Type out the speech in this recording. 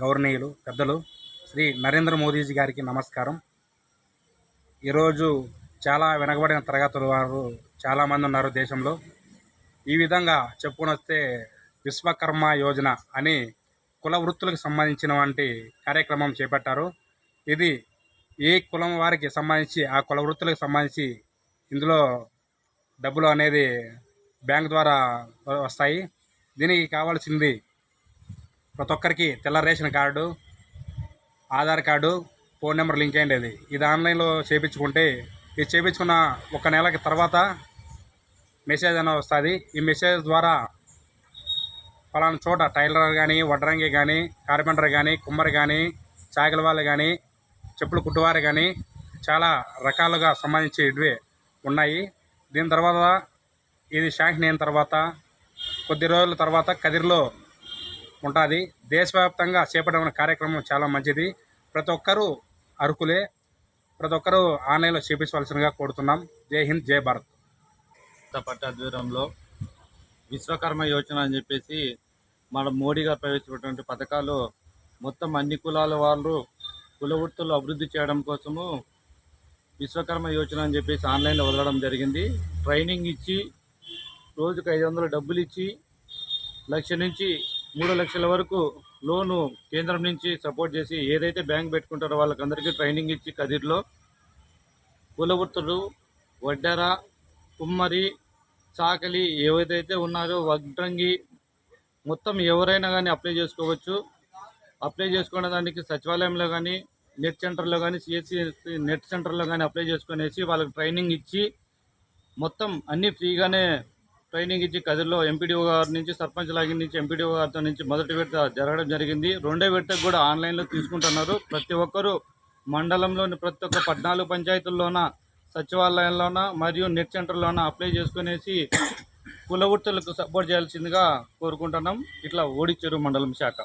గౌరవనీయులు పెద్దలు శ్రీ నరేంద్ర మోదీజీ గారికి నమస్కారం. ఈరోజు చాలా వెనకబడిన తరగతుల వారు చాలామంది ఉన్నారు దేశంలో. ఈ విధంగా చెప్పుకొని వస్తే విశ్వకర్మ యోజన అని కుల వృత్తులకు సంబంధించిన వంటి కార్యక్రమం చేపట్టారు. ఇది ఏ కులం వారికి సంబంధించి ఆ కుల వృత్తులకు సంబంధించి ఇందులో డబ్బులు అనేది బ్యాంక్ ద్వారా వస్తాయి. దీనికి కావాల్సింది ప్రతి ఒక్కరికి తెల్ల ration card Aadhaar card phone number link అయ్యేది ఇది ఆన్లైన్లో చేయించుకుంటే ఇది చేయించుకున్న ఒక నెలకి తర్వాత మెసేజ్ అనేది వస్తుంది. ఈ మెసేజ్ ద్వారా పలానా చోట టైలర్ కానీ వడ్రంగి కానీ కార్పెంటర్ కానీ కుమ్మరి కానీ చాకలి వాళ్ళు కానీ చెప్పులు కుట్టువారు కానీ చాలా రకాలుగా సంబంధించినవి ఉన్నాయి. దీని తర్వాత ఇది శాంక్షన్ అయిన తర్వాత కొద్ది రోజుల తర్వాత కదిరిలో ఉంటుంది దేశవ్యాప్తంగా చేపట్టిన కార్యక్రమం చాలా మంచిది. ప్రతి ఒక్కరూ అర్హులే. ప్రతి ఒక్కరూ ఆన్లైన్లో చేపించవలసినగా కోరుతున్నాం. జై హింద్ జై భారత్. పట్ట విశ్వకర్మ యోజన అని చెప్పేసి మన మోడీ గారు ప్రవేశపెట్టినటువంటి పథకాలు మొత్తం అన్ని కులాల వాళ్ళు కుల వృత్తులు అభివృద్ధి చేయడం కోసము విశ్వకర్మ యోజన అని చెప్పేసి ఆన్లైన్లో వదలడం జరిగింది. ట్రైనింగ్ ఇచ్చి రోజుకు ఐదు వందల డబ్బులు ఇచ్చి లక్ష నుంచి మూడు లక్షల వరకు లోను కేంద్రం నుంచి సపోర్ట్ చేసి ఏదైతే బ్యాంక్ పెట్టుకుంటారో వాళ్ళకందరికీ ట్రైనింగ్ ఇచ్చి కదిర్లో కులవృత్తులు వడ్డెర కుమ్మరి చాకలి ఏవైతే ఉన్నారో వడ్రంగి మొత్తం ఎవరైనా కానీ అప్లై చేసుకోవచ్చు. అప్లై చేసుకునే దానికి సచివాలయంలో కానీ నెట్ సెంటర్లో కానీ సిఎస్సి నెట్ సెంటర్లో కానీ అప్లై చేసుకునేసి వాళ్ళకి ట్రైనింగ్ ఇచ్చి మొత్తం అన్నీ ఫ్రీగానే ట్రైనింగ్ ఇచ్చి కదిరిలో ఎంపీడీఓ గారి నుంచి సర్పంచ్ లాగి నుంచి ఎంపీడీఓ గారితో నుంచి మొదటి విడత జరగడం జరిగింది. రెండో విడత కూడా ఆన్లైన్లో తీసుకుంటున్నారు. ప్రతి ఒక్కరూ మండలంలోని ప్రతి ఒక్క పద్నాలుగు పంచాయతీల్లోన సచివాలయంలోన మరియు నెట్ సెంటర్లోన అప్లై చేసుకునేసి కుల వృత్తులకు సపోర్ట్ చేయాల్సిందిగా కోరుకుంటున్నాం. ఇట్లా ఓడిచ్చారు మండలం శాఖ.